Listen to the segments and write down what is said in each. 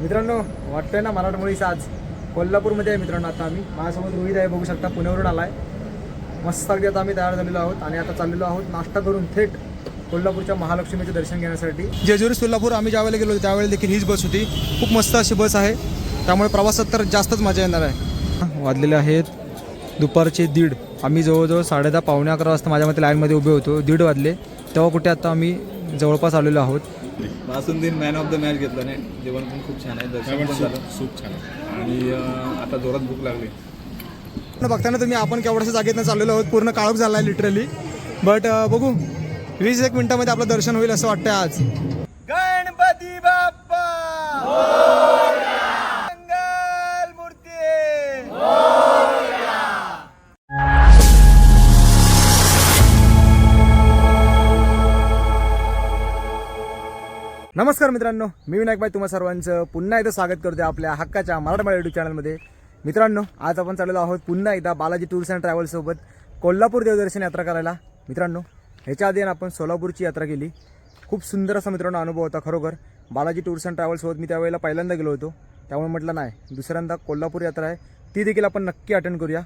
मित्रांनो वाटतंय ना मराठमोळीच आज कोल्हापूरमध्ये आहे मित्रांनो आता आम्ही. माझ्यासोबत रोहित आहे बघू शकता पुण्यावरून आलाय. मस्त अगदी आता आम्ही तयार झालेलो आहोत आणि आता चाललेलो आहोत नाश्ता करून थेट कोल्हापूरच्या महालक्ष्मीचे दर्शन घेण्यासाठी. जेजुरी सोलापूर आम्ही ज्यावेळेला गेलो त्यावेळेला देखील हीच बस होती. खूप मस्त अशी बस आहे. त्यामुळे प्रवासात तर जास्तच मजा येणार आहे. वाजलेले आहेत दुपारचे दीड. आम्ही जवळजवळ साडेदहा पावणे अकरा वाजता माझ्या मते लाईनमध्ये उभे होतो. दीड वाजले. तेव्हा कुठे आता आम्ही जवळपास आलेलो आहोत. वासुंदीन मॅन ऑफ द मॅच घेतला नाही. जेवण पण खूप छान आहे. दर्शन पण झालं. सूप छान आहे. आणि आता जोरात भूक लागली. न बघताना तुम्ही आपण केवढ्याशा जागेतनं चाललेलो आहोत पूर्ण काळोख झाला आहे लिटरली बट बघू. वीस एक मिनिटामध्ये आपलं दर्शन होईल असं वाटतंय आज. गणपती बाप्पा! नमस्कार मित्रांनो मी विनायक भाई तुम्हा सर्वांचं पुन्हा एकदा स्वागत करतो आपल्या हक्काच्या मराठमोळ्या युट्यूब चॅनलमध्ये मित्रांनो आज आपण चाललेलो आहोत पुन्हा एकदा बालाजी टूर्स अँड ट्रॅव्हल्ससोबत कोल्हापूर देवदर्शन यात्रा करायला. मित्रांनो ह्याच्या आधी आपण सोलापूरची यात्रा केली. खूप सुंदर असा मित्रांनो अनुभव होता खरोखर. बालाजी टूर्स अँड ट्रॅव्हल्ससोबत मी त्यावेळेला पहिल्यांदा गेलो होतो. त्यामुळे म्हटलं नाही दुसऱ्यांदा कोल्हापूर यात्रा आहे. ती देखील आपण नक्की अटेंड करूया.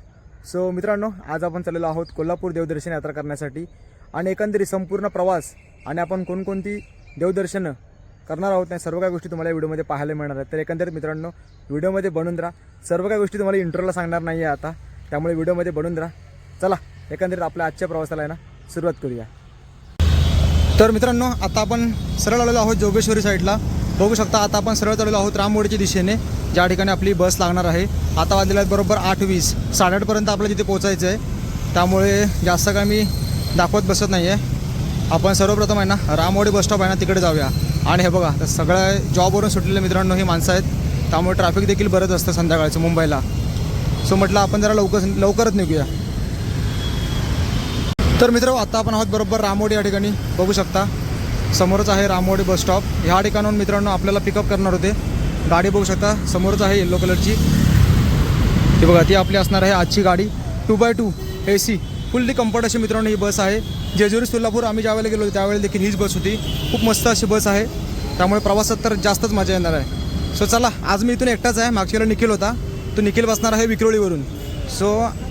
सो मित्रांनो आज आपण चाललेलो आहोत कोल्हापूर देवदर्शन यात्रा करण्यासाठी. आणि एकंदरीत संपूर्ण प्रवास आणि आपण कोणकोणती देवदर्शनं करणार आहोत नाही सर्व काही गोष्टी तुम्हाला या व्हिडिओमध्ये पाहायला मिळणार आहेत. तर एकंदरीत मित्रांनो व्हिडिओमध्ये बनून राहा. सर्व काही गोष्टी तुम्हाला इंटरव्ह्यूला सांगणार नाही आहे आता. त्यामुळे व्हिडिओमध्ये बनून राहा. चला एकंदरीत आपल्या आजच्या प्रवासाला आहे ना सुरुवात करूया. तर मित्रांनो आता आपण सरळ आलेलो आहोत जोगेश्वरी साईडला. बघू शकता आता आपण सरळ चाललेलो आहोत रामवडीच्या दिशेने. ज्या ठिकाणी आपली बस लागणार आहे. आता वाजलेल्या बरोबर आठ वीस साडेआठपर्यंत आपल्याला तिथे पोहोचायचं आहे. त्यामुळे जास्त काय मी दाखवत बसत नाही आहे आपण सर्वप्रथम आहे ना रामवाडी बस स्टॉप आहे ना तिकडे जाऊया. आणि हे बघा तर सगळ्या जॉबवरून सुटलेले मित्रांनो ही माणसं आहेत. त्यामुळे ट्रॅफिक देखील बरंच असतं संध्याकाळचं मुंबईला. सो म्हटलं आपण जरा लवकर लवकरच निघूया. तर मित्र आता आपण आहोत बरोबर रामोडी या ठिकाणी. बघू शकता समोरच आहे रामोडी बस स्टॉप ह्या ठिकाणाहून मित्रांनो आपल्याला पिकअप करणार होते. गाडी बघू शकता समोरच आहे येल्लो कलरची ती बघा ती आपली असणार आहे आजची गाडी. Two by two A C fully comfort अशी मित्रांनो ही बस आहे. जेजुरी सोलापूर आम्ही ज्यावेळेला गेलो होतो त्यावेळेला देखील हीच बस होती. खूप मस्त अशी बस आहे. त्यामुळे प्रवासात तर जास्तच मजा येणार आहे. सो चला आज मी इथून एकटाच आहे. मागच्या वेळेला निखिल होता. तो निखिल बसणार आहे विक्रोळीवरून. सो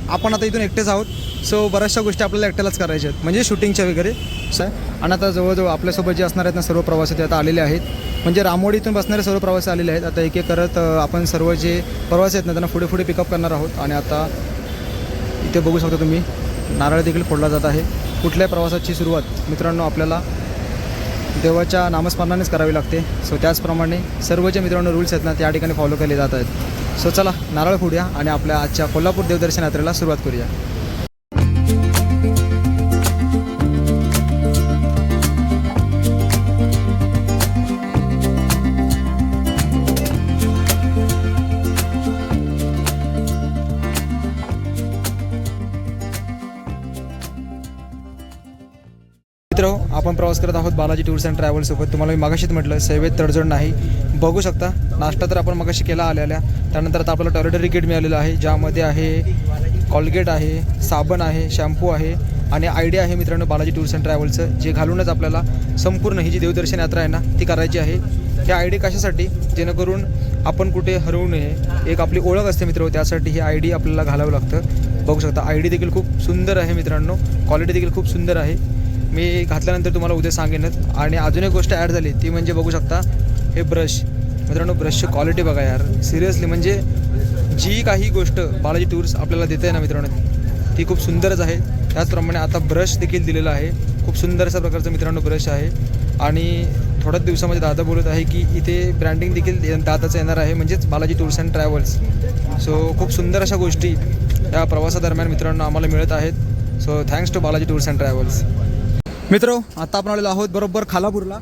आपण आता इथून एकटेच आहोत. सो बऱ्याचशा गोष्टी आपल्याला एकट्यालाच करायच्या आहेत. म्हणजे शूटिंगच्या वगैरे. असं आहे आणि आता जवळजवळ आपल्यासोबत जे असणार आहेत ना सर्व प्रवासी ते आता आलेले आहेत. म्हणजे रामोडीतून बसणारे सर्व प्रवासी आलेले आहेत. आता एक एक करत आपण सर्व जे प्रवासी आहेत ना त्यांना पुढे पुढे पिकअप करणार आहोत. आणि आता इथे बघू शकता तुम्ही. नारळ देखील फोडला जात आहे. कुठल्याही प्रवासाची सुरुवात मित्रांनो आपल्याला देवाच्या नामस्मरणानेच करावी लागते. सो त्याचप्रमाणे सर्व जे मित्रांनो रूल्स आहेत ना त्या ठिकाणी फॉलो केले जात आहेत. सो चला नारळ फोडूया आणि आपल्या आजच्या कोल्हापूर देवदर्शन यात्रेला सुरुवात करूया. मित्र आपण प्रवास करत आहोत बालाजी टूर्स अँड ट्रॅव्हल्ससोबत तुम्हाला मी मागाशीत म्हटलं सेवेत तडजोड नाही. बघू शकता नाश्ता तर आपण मगाशी केला आलेल्या. त्यानंतर आता आपल्याला टॉयलेटरी किट मिळालेलं आहे ज्यामध्ये आहे कॉलगेट आहे साबण आहे शॅम्पू आहे आणि आयडिया आहे मित्रांनो बालाजी टूर्स अँड ट्रॅव्हल्सचं. जे घालूनच आपल्याला संपूर्ण ही जी देवदर्शन यात्रा आहे ना ती करायची आहे. ही आय डी कशासाठी? जेणेकरून आपण कुठे हरवू नये. एक आपली ओळख असते मित्र त्यासाठी ही आय डी आपल्याला घालावं लागतं. बघू शकता आय डी देखील खूप सुंदर आहे मित्रांनो. क्वालिटी देखील खूप सुंदर आहे. मी घातल्यानंतर तुम्हाला उद्या सांगेनच आणि अजून एक गोष्ट ॲड झाली ती म्हणजे बघू शकता हे ब्रश मित्रांनो ब्रशची क्वालिटी बघा यार. सिरियसली म्हणजे जी काही गोष्ट बालाजी टूर्स आपल्याला देते आहे ना मित्रांनो ती खूप सुंदरच आहे. त्याचप्रमाणे आता ब्रश देखील दिलेला आहे. खूप सुंदर अशा प्रकारचं मित्रांनो ब्रश आहे. आणि थोड्याच दिवसामध्ये दादा बोलत आहे की इथे ब्रँडिंग देखील दादाचं येणार आहे म्हणजेच Balaji tours and travels so खूप सुंदर अशा गोष्टी या प्रवासादरम्यान मित्रांनो आम्हाला मिळत आहेत. So thanks to Balaji tours and travels मित्र आता आपण आलेलो आहोत बरोबर खालापूरला.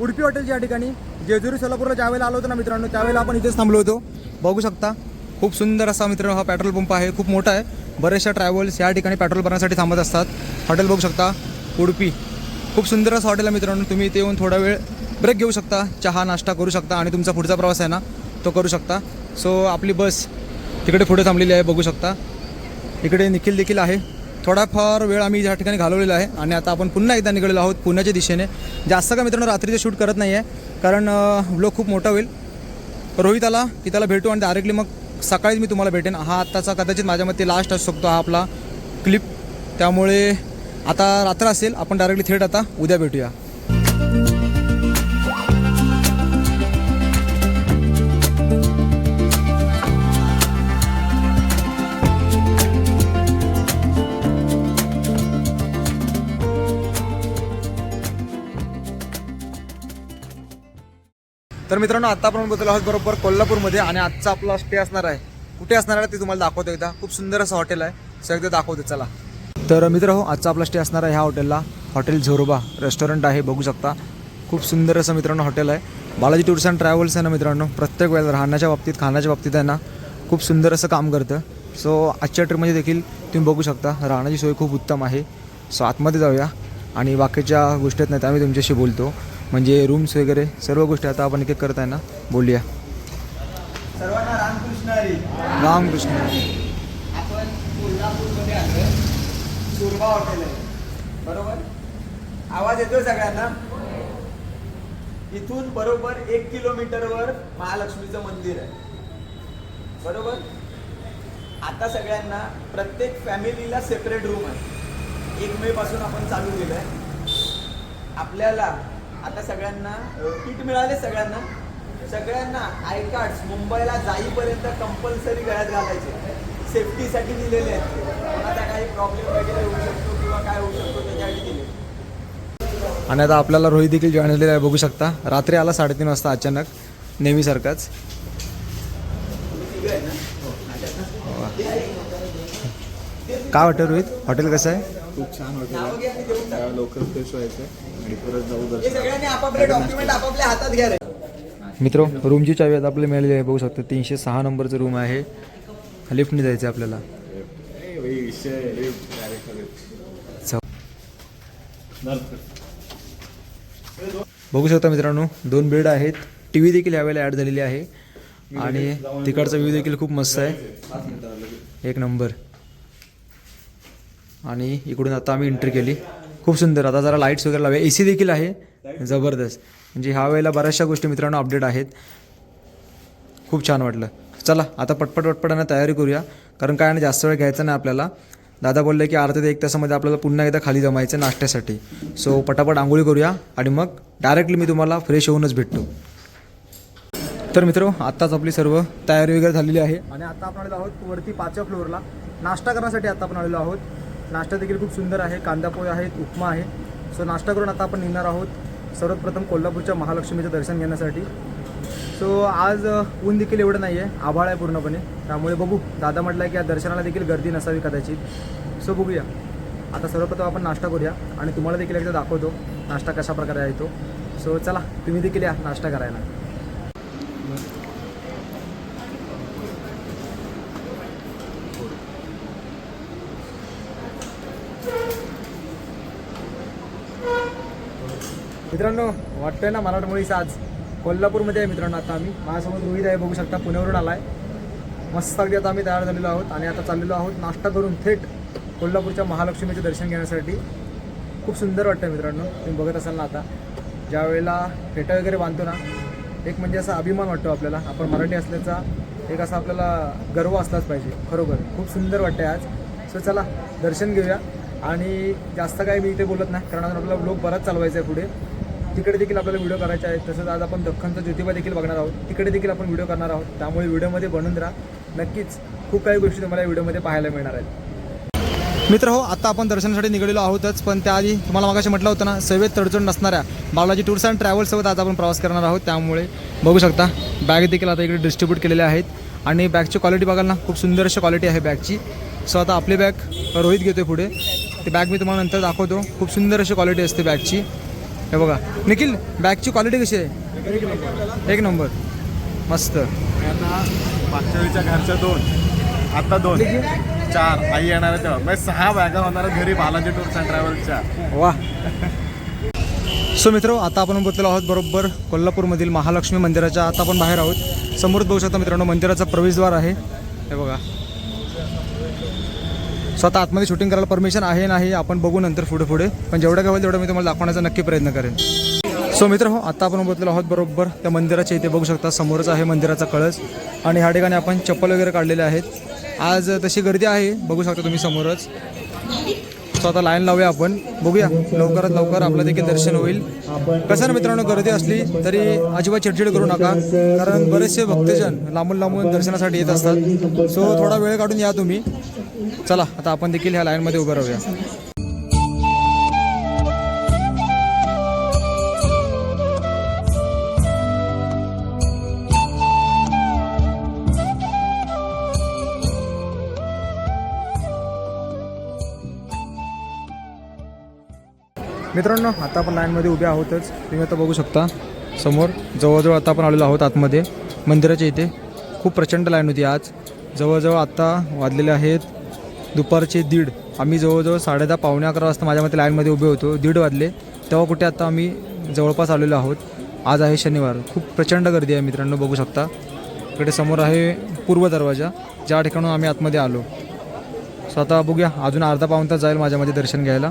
उडपी हॉटेलच्या ठिकाणी जेजुरी सोलापूरला ज्यावेळेला आलो होतो ना मित्रांनो त्यावेळेला आपण इथेच थांबलो होतो. बघू शकता खूप सुंदर असा मित्रांनो हा पेट्रोल पंप आहे खूप मोठा आहे. बरेचशा ट्रॅव्हल्स या ठिकाणी पेट्रोल भरण्यासाठी थांबत असतात. हॉटेल बघू शकता उडपी. खूप सुंदर असं हॉटेल आहे मित्रांनो तुम्ही इथे येऊन थोडा वेळ ब्रेक घेऊ शकता चहा नाश्ता करू शकता आणि तुमचा पुढचा प्रवास आहे ना तो करू शकता. सो आपली बस तिकडे पुढे थांबलेली आहे बघू शकता. इकडे निखिल देखील आहे. थोडाफार वेळ आम्ही या ठिकाणी घालवलेला आहे आणि आता आपण पुन्हा एकदा निघालेलो आहोत पुण्याच्या दिशेने. जास्त का मित्रांनो रात्रीचं शूट करत नाही आहे कारण ब्लॉग खूप मोठा होईल. रोहित आला की त्याला भेटू आणि डायरेक्टली मग सकाळीच मी तुम्हाला भेटेन. हा आत्ताचा कदाचित माझ्या मते लास्ट असू शकतो हा आपला क्लिप त्यामुळे आता रात्र असेल आपण डायरेक्टली थेट आता उद्या भेटूया. तर मित्रांनो आता आपण बघतो आहोत बरोबर कोल्हापूरमध्ये आणि आजचा आपला स्टे असणार आहे. कुठे असणार आहे ते तुम्हाला दाखवतो एकदा. खूप सुंदर असं हॉटेल आहे. सर एकदा दाखवतो चला. तर मित्र हो आजचा आपला स्टे असणार आहे ह्या हॉटेलला हॉटेल झोरोबा रेस्टॉरंट आहे बघू शकता. खूप सुंदर असं मित्रांनो हॉटेल आहे. बालाजी टूर्स अँड ट्रॅव्हल्स आहे ना मित्रांनो प्रत्येक वेळेला राहण्याच्या बाबतीत खाण्याच्या बाबतीत आहे ना खूप सुंदर असं काम करतं. सो आजच्या ट्रिपमध्ये देखील तुम्ही बघू शकता राहण्याची सोय खूप उत्तम आहे. सो आतमध्ये जाऊया. आणि बाकीच्या गोष्टी आहेत ना त्या तुमच्याशी बोलतो. म्हणजे रूम्स वगैरे सर्व गोष्टी आता आपण एक एक करत आहे ना? बोलूया. सर्वांना रामकृष्ण हरी. रामकृष्ण आपण कोल्हापूरमध्ये आलो सुरभा हॉटेल आहे. बरोबर? आवाज येतोय सगळ्यांना? इथून बरोबर एक किलोमीटरवर महालक्ष्मीचं मंदिर आहे. बरोबर? आता सगळ्यांना प्रत्येक फॅमिलीला सेपरेट रूम आहे. एक मे पासून आपण चालू केलं आहे आपल्याला आता सगळ्यांना किट मिळाले सगळ्यांना. सगळ्यांना आय कार्ड्स मुंबईला जाईपर्यंत कंपल्सरी गळ्यात घालायचे. सेफ्टीसाठी दिलेले आहेत. कोणाचा काही प्रॉब्लेम वगैरे होऊ शकतो किंवा काय होऊ शकतो त्याच्यासाठी दिले आणि आता आपल्याला रोहित देखील जॉईन झालेला आहे बघू शकता. रात्री आला साडेतीन वाजता अचानक नेहमीसारखाच. काय वाटतं रोहित? हॉटेल कसं आहे? खूप छान हॉटेल आहे लवकर फ्रेश व्हायचं आणि परत जाऊ दर्शन. सगळ्यांनी आपापले डॉक्युमेंट आपापल्या हातात घ्या रे. मित्र रूमची चावी आता आपल्याला मिळालेली आहे. बघू शकता तीनशे सहा नंबरचं रूम आहे. लिफ्टने जायचं आहे आपल्याला. बघू शकता मित्रांनो दोन बेड आहेत. टी व्ही देखील यावेळेला ॲड झालेली आहे. आणि तिकडचा व्ह्यू देखील खूप मस्त आहे. एक नंबर. आणि इकडून आता आम्ही एंट्री केली. खूप सुंदर. आता जरा लाईट्स वगैरे लावूया. ए सी देखील आहे. जबरदस्त. म्हणजे ह्या वेळेला बऱ्याचशा गोष्टी मित्रांनो अपडेट आहेत. खूप छान वाटलं. चला आता पटपट पटपटानं तयारी करूया. कारण काय ना जास्त वेळ घ्यायचा नाही आपल्याला. दादा बोलले की अर्धा ते एक तासामध्ये आपल्याला पुन्हा एकदा खाली जमायचं नाश्त्यासाठी. सो पटापट आंघोळी करूया आणि मग डायरेक्टली मी तुम्हाला फ्रेश होऊनच भेटतो. तर मित्र आत्ताच आपली सर्व तयारी वगैरे झालेली आहे. आणि आता आपण आलेलो आहोत वरती पाचव्या फ्लोअरला नाश्ता करण्यासाठी आता आपण आलेलो आहोत. नाश्ता देखील खूप सुंदर आहे कांदा पोहे आहेत उपमा आहे. सो नाश्ता करून आता आपण निघणार आहोत सर्वप्रथम कोल्हापूरच्या महालक्ष्मीचं दर्शन घेण्यासाठी. सो आज ऊन देखील एवढं नाही आहे आभाळ आहे पूर्णपणे. त्यामुळे बघू दादा म्हटलं आहे की या दर्शनाला देखील गर्दी नसावी कदाचित. सो बघूया. आता सर्वप्रथम आपण नाश्ता करूया आणि तुम्हाला देखील एकदा दाखवतो नाश्ता कशा प्रकारे आहे तो. सो चला तुम्ही देखील या नाश्ता करायला. मित्रांनो वाटतंय ना मराठमोळीच आज कोल्हापूरमध्ये आहे मित्रांनो आता आम्ही. माझ्यासोबत रोहित आहे बघू शकता पुण्यावरून आला आहे मस्त अगदी आता आम्ही तयार झालेलो आहोत आणि आता चाललेलो आहोत नाश्ता करून थेट कोल्हापूरच्या महालक्ष्मीचे दर्शन घेण्यासाठी. खूप सुंदर वाटतं मित्रांनो तुम्ही बघत असाल ना आता. ज्या वेळेला फेटा वगैरे बांधतो ना एक म्हणजे असा अभिमान वाटतो आपल्याला. आपण मराठी असल्याचा एक असा आपल्याला गर्व असलाच पाहिजे खरोखर. खूप सुंदर वाटतं आज. सो चला दर्शन घेऊया. आणि जास्त काही मी इथे बोलत नाही कारण आपला आपल्याला ब्लॉग बराच चालवायचा आहे पुढे. तिकडे देखील आपल्याला व्हिडिओ करायचे आहेत. तसंच आज आपण दख्खनचा ज्योतिबा देखील बघणार आहोत. तिकडे देखील आपण व्हिडिओ करणार आहोत. त्यामुळे व्हिडिओमध्ये बनून राहा. नक्कीच खूप काही गोष्टी तुम्हाला व्हिडिओमध्ये पाहायला मिळणार आहेत. मित्र हो आता आपण दर्शनासाठी निघालेलो आहोतच पण त्याआधी तुम्हाला मागाशी म्हटलं होतं ना सेवेत तडजोड नसणाऱ्या बालाजी टूर्स अँड ट्रॅव्हल्ससोबत आज आपण प्रवास करणार आहोत. त्यामुळे बघू शकता बॅग देखील आता इकडे डिस्ट्रीब्यूट केलेल्या आहेत. आणि बॅगची क्वालिटी बघाल ना खूप सुंदर अशी क्वालिटी आहे बॅगची सो आता आपली बॅग रोहित घेतो पुढे. ती बॅग मी तुम्हाला नंतर दाखवतो. खूप सुंदर अशी क्वालिटी असते बॅगची हे बघा. निखिल बॅगची क्वालिटी कशी आहे? एक नंबर. मस्त. आता मागच्या वेळीच्या घरच्या दोन आता दोन चार आई येणार आहे तेव्हा. म्हणजे सहा बॅगा होणार घरी बालाजी टूर्स अँड ट्रॅव्हल्सच्या वा सो मित्र आता आपण बसलेलो आहोत बरोबर कोल्हापूरमधील महालक्ष्मी मंदिराच्या. आता आपण बाहेर आहोत. समोर बघू शकता मित्रांनो मंदिराचा प्रवेशद्वार आहे. हे बघा. स्वतः आतमध्ये शूटिंग करायला परमिशन आहे नाही आपण बघू नंतर पुढे पुढे. पण जेवढं काय होईल तेवढं मी तुम्हाला दाखवण्याचा नक्की प्रयत्न करेन. सो मित्र हो आता आपण बघलेलो आहोत बरोबर. त्या मंदिराच्या इथे बघू शकता समोरच आहे मंदिराचा कळस. आणि ह्या ठिकाणी आपण चप्पल वगैरे काढलेले आहेत. आज तशी गर्दी आहे बघू शकता तुम्ही समोरच. सो आता लाईन लावूया आपण. बघूया लवकरात लवकर आपलं देखील दर्शन होईल. कसं ना मित्रांनो गर्दी असली तरी अजिबात चिडचिड करू नका. कारण बरेचसे भक्तजन लांबून लांबून दर्शनासाठी येत असतात. सो थोडा वेळ काढून या तुम्ही. चला आता आपण देखील ह्या लाईनमध्ये उभं राहूया. मित्रांनो आता आपण लाईनमध्ये उभे आहोतच. तुम्ही आता बघू शकता समोर जवळजवळ आता आपण आलेलो आहोत आतमध्ये. मंदिराच्या इथे खूप प्रचंड लाईन होती आज. जवळजवळ आत्ता वाजलेले आहेत दुपारचे दीड. आम्ही जवळजवळ साडे दहा पावणे अकरा वाजता माझ्या मते लाईनमध्ये उभे होतो. दीड वाजले. तेव्हा कुठे आता आम्ही जवळपास आलेलो आहोत. आज आहे शनिवार. खूप प्रचंड गर्दी आहे मित्रांनो बघू शकता. इकडे समोर आहे पूर्व दरवाजा. ज्या ठिकाणून आम्ही आतमध्ये आलो. सो आता बघूया. अजून अर्धा पाऊन तास जाईल माझ्यामध्ये दर्शन घ्यायला.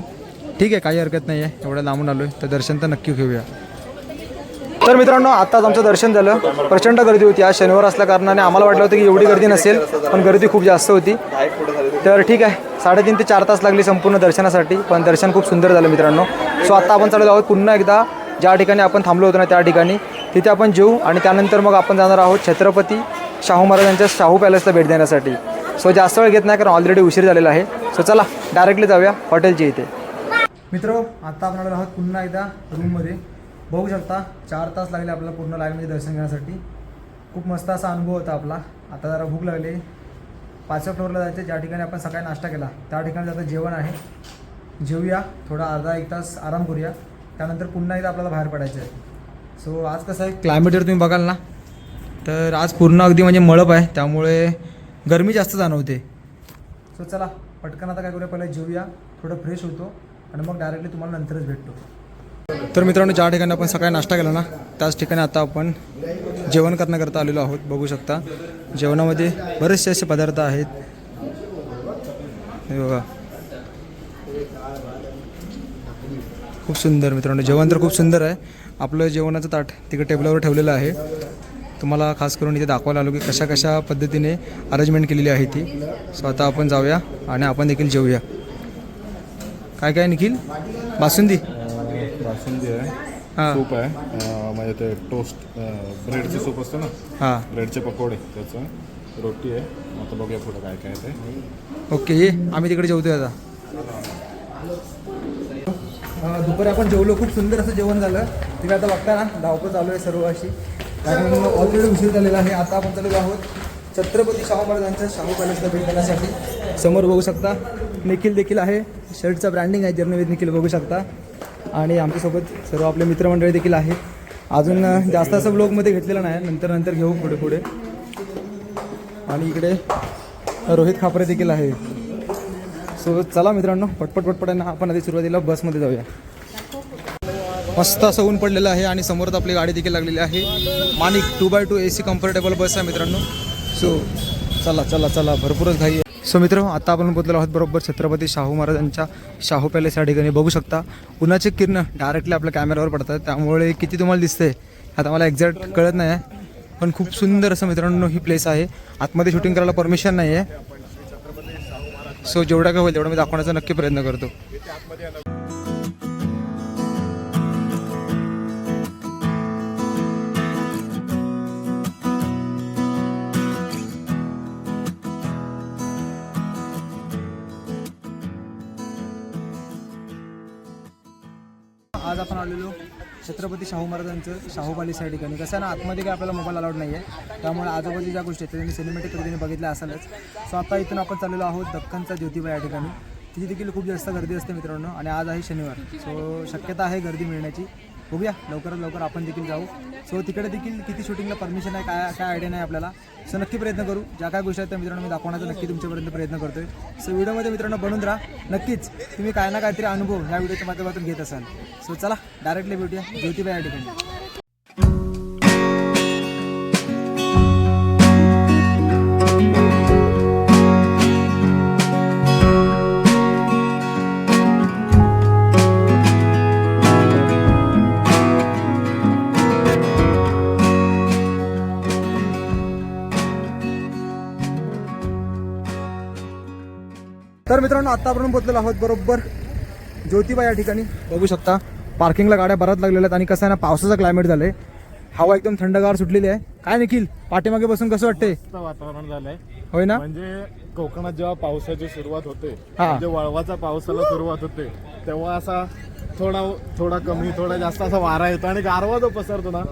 ठीक आहे काही हरकत नाही आहे एवढ्या लांबून आलो आहे तर दर्शन तर नक्की घेऊया. तर मित्रांनो आत्ताच आमचं दर्शन झालं. प्रचंड गर्दी होती. आज शनिवार असल्या कारणाने आम्हाला वाटलं होतं की एवढी गर्दी नसेल पण गर्दी खूप जास्त होती. तर ठीक आहे साडेतीन ते चार तास लागली संपूर्ण दर्शनासाठी पण दर्शन खूप सुंदर झालं मित्रांनो. सो आता आपण चालत आहोत पुन्हा एकदा. ज्या ठिकाणी आपण थांबलो होतो ना त्या ठिकाणी. तिथे आपण जेऊ आणि त्यानंतर मग आपण जाणार आहोत छत्रपती शाहू महाराजांच्या शाहू पॅलेसला भेट देण्यासाठी. सो जास्त वेळ घेत नाही कारण ऑलरेडी उशीर झालेला आहे. सो चला डायरेक्टली जाऊया हॉटेलच्या इथे. मित्र आता आपण आहोत पुन्हा एकदा रूममध्ये बघू शकता चार तास लागले आपल्याला पूर्ण लाईनमध्ये दर्शन घेण्यासाठी. खूप मस्त असा अनुभव होता आपला. आता जरा भूक लागली. पाचव्या फ्लोअरला जायचं ज्या ठिकाणी आपण सकाळी नाश्ता केला त्या ठिकाणी आता जेवण आहे. जेवूया थोडा अर्धा एक तास आराम करूया. त्यानंतर पुन्हा एकदा आपल्याला बाहेर पडायचं आहे सो आज कसं आहे क्लायमेट जर तुम्ही बघाल ना तर आज पूर्ण अगदी म्हणजे मळप आहे. त्यामुळे गरमी जास्त जाणवते. सो चला पटकन आता काय करूया पहिला जेवूया थोडं फ्रेश होतो. आणि मग डायरेक्टली तुम्हाला नंतरच भेटतो. तर मित्रांनो ज्या ठिकाणी आपण सकाळी नाश्ता केला ना त्याच ठिकाणी आता आपण जेवण करण्याकरता आलेलो आहोत. बघू शकता जेवणामध्ये बरेचसे असे पदार्थ आहेत. हे बघा. खूप सुंदर मित्रांनो जेवण तर खूप सुंदर आहे. आपलं जेवणाचं ताट तिकडे टेबलावर ठेवलेलं आहे. तुम्हाला खास करून इथे दाखवायला आलो की कशा कशा पद्धतीने अरेंजमेंट केलेली आहे ती. सो आता आपण जाऊया आणि आपण देखील जेवूया. काय काय निखिल? बासुंदी? बासुंदी आहे. हां. सूप आहे. अं, म्हणजे ते टोस्ट ब्रेडचे सूप असतं ना? हां. ब्रेडचे पकोडे त्याचं. रोटी आहे. आता बघूया पुढं काय काय आहे ते. ओके ये. आम्ही तिकडे जेवतोय आता. अं, दुपारी आपण जेवलो. खूप सुंदर असं जेवण झालं. तुम्ही आता बघता ना धावपळ चालू आहे सर्व अशी. कारण ऑलरेडी उशीर झालेला आहे. आता आपण चालू आहोत छत्रपती शाहू महाराजांच्या शाहू पॅलेसला भेट देण्यासाठी. समोर बघू शकता. निखिल देखील आहे. शर्टचा ब्रँडिंग आहे. जर्नविद निखिल बघू शकता. आणि आमच्यासोबत सर्व आपले मित्रमंडळी देखील आहेत. अजून जास्त असं ब्लॉगमध्ये घेतलेलं नाही. नंतर नंतर घेऊ पुढे पुढे. आणि इकडे रोहित खापरे देखील आहे सो चला मित्रांनो पटपट पटपटांना ना आपण आधी सुरुवातीला बसमध्ये जाऊया. मस्त असं ऊन पडलेलं आहे आणि समोरच आपली गाडी देखील लागलेली आहे. मानिक two by two A C comfortable bus आहे मित्रांनो. सो चला चला चला भरपूरच घाई आहे. सो मित्र आता आपण बोललो आहोत बरोबर छत्रपती शाहू महाराजांच्या शाहू पॅलेस या ठिकाणी. बघू शकता उन्हाचे किरण डायरेक्टली आपल्या कॅमेऱ्यावर पडतात. त्यामुळे किती तुम्हाला दिसते आता मला एक्झॅक्ट कळत नाही आहे. पण खूप सुंदर असं मित्रांनो ही प्लेस आहे. आतमध्ये शूटिंग करायला परमिशन नाही आहे सो जेवढा काय होईल तेवढा मी दाखवण्याचा नक्की प्रयत्न करतो. आज आपण आलेलो छत्रपती शाहू महाराजांचं शाहू पॅलेस या ठिकाणी. कसं आहे ना आतमध्ये काय आपल्याला मोबाईल अलाउड नाही आहे त्यामुळे आजूबाजू ज्या गोष्टी आहेत त्यांनी सिनेमॅटिक पद्धतीने बघितल्या असालच. सो आता इथून आपण चाललेलो आहोत दख्खनचा ज्योतिबा या ठिकाणी. तिथे देखील खूप जास्त गर्दी असते मित्रांनो आणि आज आहे शनिवार. सो शक्यता आहे गर्दी मिळण्याची. बघूया लवकरात लवकर आपण देखील जाऊ. सो तिकडे देखील किती शूटिंगला परमिशन आहे काय काय आयडिया नाही आपल्याला. सो नक्की प्रयत्न करू. ज्या काय गोष्टी आहेत त्या मित्रांनो मी दाखवण्याचा नक्की तुमच्यापर्यंत प्रयत्न करतोय. सो व्हिडिओमध्ये मित्रांनो बनून राहा. नक्कीच तुम्ही काय ना काहीतरी अनुभव ह्या व्हिडिओच्या माध्यमातून घेत असाल. सो चला डायरेक्टली भेटूया. ज्योतिबाई या ठिकाणी. आतापर्यंत पोहोचलेलो आहोत बरोबर? ज्योतिबा या ठिकाणी. बघू शकता पार्किंगला गाड्या बराच लागलेल्या आहेत आणि कसं आहे ना पावसाचं क्लायमेट झालंय. हवा एकदम थंडगार सुटलेली आहे. काय निखिल पाठीमागे बसून कसं वाटतंय? मस्त वातावरण झालंय. होय ना? म्हणजे कोकणात जेव्हा पावसाची सुरुवात होते हा. म्हणजे वळवाचा पावसाला सुरुवात होते तेव्हा असा थोडा थोडा कमी थोडा जास्त असा वारा येतो आणि गारवा जो पसरतो ना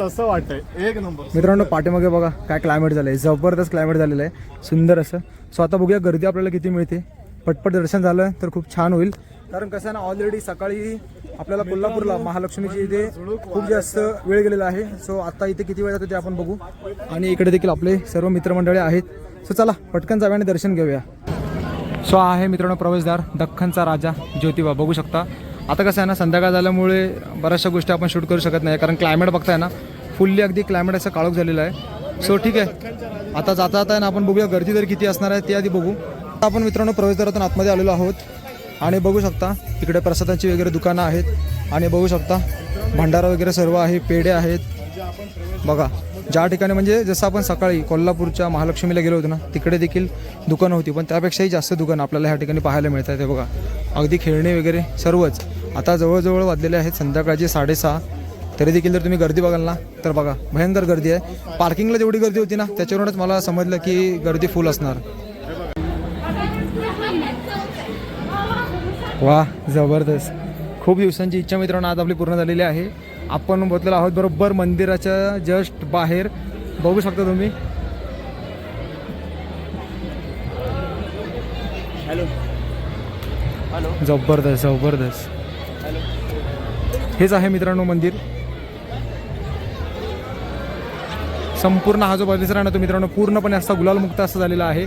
तसं वाटतंय. एक नंबर. मित्रांनो पाठीमागे बघा काय क्लायमेट झालंय. जबरदस्त क्लायमेट झालेलं आहे. सुंदर असं. सो आता बघूया गर्दी आपल्याला किती मिळते. पटपट दर्शन झालं तर खूप छान होईल. कारण कसं आहे ना ऑलरेडी सकाळी आपल्याला कोल्हापूरला महालक्ष्मीची इथे खूप जास्त वेळ गेलेला आहे. सो आता इथे किती वेळ जातो ते आपण बघू. आणि इकडे देखील आपले सर्व मित्रमंडळी आहेत. सो चला पटकन जाऊया आणि दर्शन घेऊया. सो आहे मित्रांनो प्रवेशद्वार दख्खनचा राजा ज्योतिबा. बघू शकता. आता कसं आहे ना संध्याकाळ झाल्यामुळे बऱ्याचशा गोष्टी आपण शूट करू शकत नाही. कारण क्लायमेट बघताय ना फुल्ली अगदी क्लायमेट असं काळोख झालेलं आहे. सो ठीक आहे. आता जाता जाता आहे ना आपण बघूया गर्दी तर किती असणार आहे ते आधी बघू. आपण मित्रांनो प्रवेशद्वारातून आतमध्ये आलेलो आहोत. आणि बघू शकता इकडे प्रसादाची वगैरे दुकानं आहेत. आणि बघू शकता भंडारा वगैरे सर्व आहे पेढे आहेत. बघा ज्या ठिकाणी म्हणजे जसं आपण सकाळी कोल्हापूरच्या महालक्ष्मीला गेलो होतो ना तिकडे देखील दुकानं होती. पण त्यापेक्षाही जास्त दुकानं आपल्याला ह्या ठिकाणी पाहायला मिळतात ते बघा. अगदी खेळणे वगैरे सर्वच. आता जवळजवळ वाजलेले आहेत संध्याकाळचे साडेसहा. तरी देखील जर तुम्ही गर्दी बघाल ना तर बघा भयंकर गर्दी आहे. पार्किंगला जेवढी गर्दी होती ना त्याच्यावरूनच मला समजलं की गर्दी फुल असणार. वा जबरदस्त. खूप दिवसांची इच्छा मित्रांनो आज आपली पूर्ण झालेली आहे. आपण पोहोचलेलो आहोत बरोबर मंदिराच्या जस्ट बाहेर. बघू शकता तुम्ही. हॅलो. हॅलो. जबरदस्त जबरदस्त. हेच आहे मित्रांनो मंदिर. संपूर्ण हा जो परिसर आहे ना तो मित्रांनो पूर्णपणे असा गुलालमुक्त असा झालेला आहे.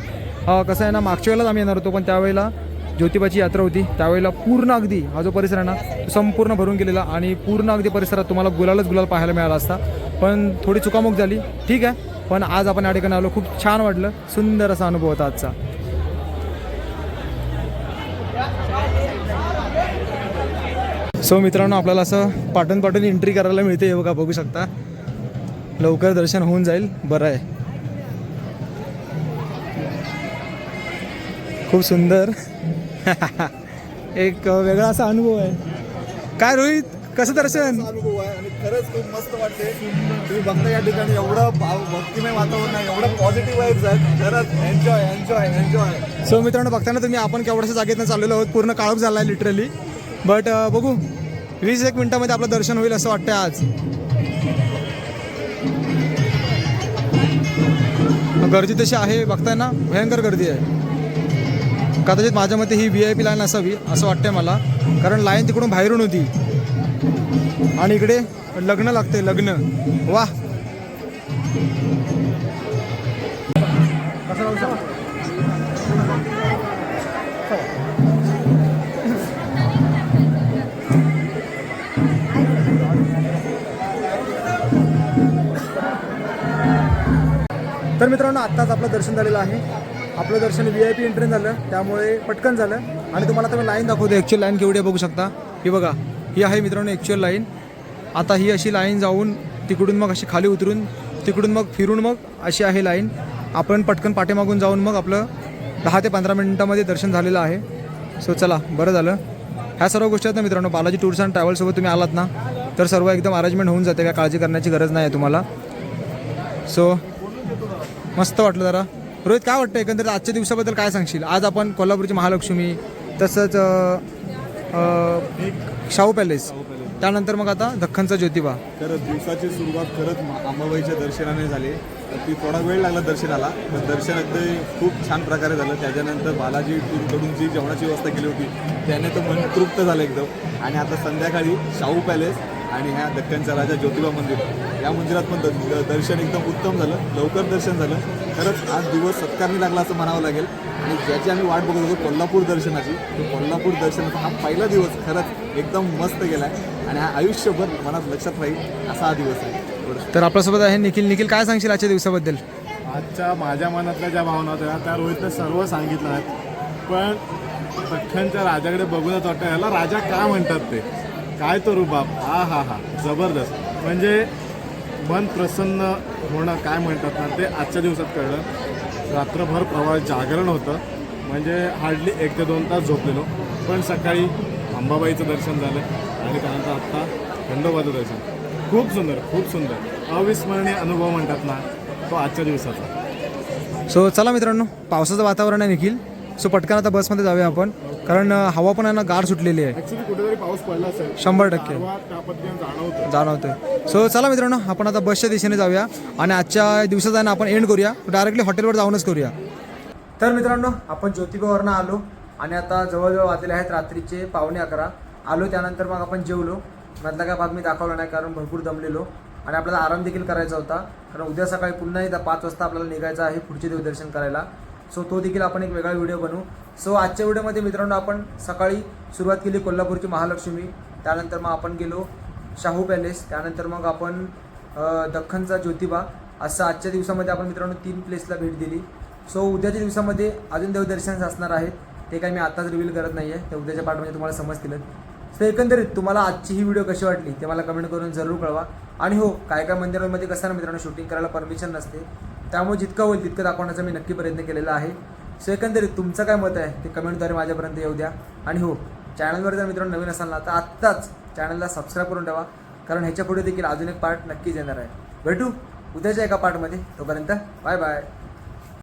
कसं आहे ना मागच्या वेळेलाच आम्ही येणार होतो पण त्यावेळेला ज्योतिबाची यात्रा होती. त्यावेळेला पूर्ण अगदी हा जो परिसर आहे ना तो संपूर्ण भरून गेलेला आणि पूर्ण अगदी परिसरात तुम्हाला गुलालच गुलाल पाहायला मिळाला असता. पण थोडी चुकामुक झाली. ठीक आहे. पण आज आपण या ठिकाणी आलो. खूप छान वाटलं. सुंदर असा अनुभव होता आजचा. सो मित्रांनो आपल्याला असं पाटण पाठून एंट्री करायला मिळते. हे बघा बघू शकता. लवकर दर्शन होऊन जाईल. बरं आहे. खूप सुंदर. एक वेगळा असा अनुभव आहे. काय रोहित कसं दर्शन? अनुभव आहे आणि खरंच खूप मस्त वाटते. तुम्ही बघता या ठिकाणी एवढं भाव- भक्तिमय वातावरण आहे एवढं पॉझिटिव्ह वाईब्स आहेत. खरंच एन्जॉय एन्जॉय एन्जॉय सो मित्रांनो बघताना तुम्ही आपण केवढ्याशा जागेतनं चाललेलो आहोत पूर्ण काळोख झाला आहे लिटरली बट बघू वीस एक मिनिटामध्ये आपलं दर्शन होईल असं वाटतं आज. गर्दी तशी आहे बघताय ना भयंकर गर्दी आहे. कदाचित माझ्या मते ही व्ही आय पी लाईन असावी असं वाटतंय मला. कारण लाईन तिकडून बाहेरून होती. आणि इकडे लग्न लागते लग्न. वा तर मित्रांनो आत्ताच आपलं दर्शन झालेलं आहे. आपलं दर्शन व्ही आय पी एंट्री झालं त्यामुळे पटकन झालं. आणि तुम्हाला आता मी लाईन दाखवतो ॲक्च्युअल लाईन केवढी आहे बघू शकता. ही बघा ही आहे मित्रांनो ॲक्च्युअल लाईन आता ही अशी लाईन जाऊन तिकडून मग अशी खाली उतरून तिकडून मग फिरून मग अशी आहे लाईन आपण पटकन पाठीमागून जाऊन मग आपलं दहा ते पंधरा मिनिटामध्ये दर्शन झालेलं आहे. सो चला बरं झालं. ह्या सर्व गोष्टी आहेत ना मित्रांनो बालाजी टूर्स अँड ट्रॅव्हल्ससोबत तुम्ही आलात ना तर सर्व एकदम अरेंजमेंट होऊन जाते काय काळजी करण्याची गरज नाही आहे तुम्हाला. सो मस्त वाटलं जरा. रोहित काय वाटतं एकंदरीत आजच्या दिवसाबद्दल काय सांगशील? आज आपण कोल्हापूरची महालक्ष्मी तसंच शाहू पॅलेस. त्यानंतर मग आता दख्खनचा ज्योतिबा. तर दिवसाची सुरुवात खरंच अंबाबाईच्या दर्शनाने झाली. तर ती थोडा वेळ लागला दर्शनाला पण दर्शन अगदी खूप छान प्रकारे झालं. त्याच्यानंतर बालाजी टूरकडून जी जेवणाची व्यवस्था केली होती त्याने तर मन तृप्त झालं एकदम. आणि आता संध्याकाळी शाहू पॅलेस आणि ह्या दख्खनचा राजा ज्योतिबा मंदिर. या मंदिरात पण द- द- दर्शन एकदम उत्तम झालं. लवकर दर्शन झालं. खरंच आज दिवस सत्कारणी लागला असं म्हणावं लागेल. आणि ज्याची आम्ही वाट बघत होतो कोल्हापूर दर्शनाची तो कोल्हापूर दर्शनाचा हा पहिला दिवस खरंच एकदम मस्त गेला आहे आणि हा आयुष्यभर मनात लक्षात राहील असा हा दिवस आहे. तर आपल्यासोबत आहे निखिल. निखिल काय सांगशील आजच्या दिवसाबद्दल? आजच्या माझ्या मनातल्या ज्या भावना होत्या त्या रोहितने सर्व सांगितलं आहेत. पण दख्खनच्या राजाकडे बघूनच वाटतं याला राजा का म्हणतात ते? काय तो रुबाब हा हा हा. जबरदस्त. म्हणजे मन प्रसन्न होणं काय म्हणतात ना ते आजच्या दिवसात कळलं. रात्रभर प्रवास जागरण होतं. म्हणजे हार्डली एक ते दोन तास झोपलेलो. पण सकाळी अंबाबाईचं दर्शन झालं आणि त्यानंतर आत्ता खंडोबाचं दर्शन. खूप सुंदर खूप सुंदर. अविस्मरणीय अनुभव म्हणतात ना तो आजच्या दिवसाचा. सो चला मित्रांनो पावसाचं वातावरण आहे निखिल. सो पटकन आता बसमध्ये जाऊया आपण. कारण हवा पण आहे ना गार सुटलेली आहे. कुठेतरी पाऊस पडला असेल. शंभर टक्के. गारवा त्या पद्धतीने जाणवतं जाणवतोय. सो चला मित्रांनो आपण आता बसच्या दिशेने जाऊया आणि आजच्या दिवसाचा आहे ना आपण एंड करूया. डायरेक्टली हॉटेलवर जाऊनच करूया. तर मित्रांनो आपण ज्योतिबावरनं आलो आणि आता जवळजवळ वाजलेले आहेत रात्रीचे पावणे अकरा. आलो त्यानंतर मग आपण जेवलो. मधला काय भाग मी दाखवला नाही कारण भरपूर दमलेलो आणि आपल्याला आराम देखील करायचा होता. कारण उद्या सकाळी पुन्हा एकदा पाच वाजता आपल्याला निघायचं आहे पुढचे देवदर्शन करायला. सो तो देखील आपण एक वेगळा व्हिडिओ बनवू. सो आजच्या व्हिडिओमध्ये मित्रांनो आपण सकाळी सुरुवात केली कोल्हापूरची महालक्ष्मी. त्यानंतर मग आपण गेलो शाहू पॅलेस त्यानंतर मग आपण दख्खनचा ज्योतिबा. असं आजच्या दिवसामध्ये आपण मित्रांनो तीन प्लेसला भेट दिली. सो उद्याच्या दिवसामध्ये अजून देवदर्शन असणार आहेत. ते काही मी आत्ताच रिव्हील करत नाही आहे ते उद्याच्या पाठमध्ये तुम्हाला समजतीलच. सो एकंदरीत तुम्हाला आजची ही व्हिडिओ कशी वाटली ते मला कमेंट करून जरूर कळवा. आणि हो काय काय मंदिरांमध्ये कसं ना मित्रांनो शूटिंग करायला परमिशन नसते. त्यामुळे जितकं होईल तितकं दाखवण्याचा मी नक्की प्रयत्न केलेला आहे. सो एकंदरीत तुमचं काय मत आहे ते कमेंटद्वारे माझ्यापर्यंत येऊ द्या. आणि हो चॅनलवर जर मित्रांनो नवीन असाल ना तर आत्ताच चॅनलला सबस्क्राईब करून ठेवा. कारण ह्याच्या पुढे देखील अजून एक पार्ट नक्कीच येणार आहे. भेटू उद्याच्या एका पार्टमध्ये तोपर्यंत बाय बाय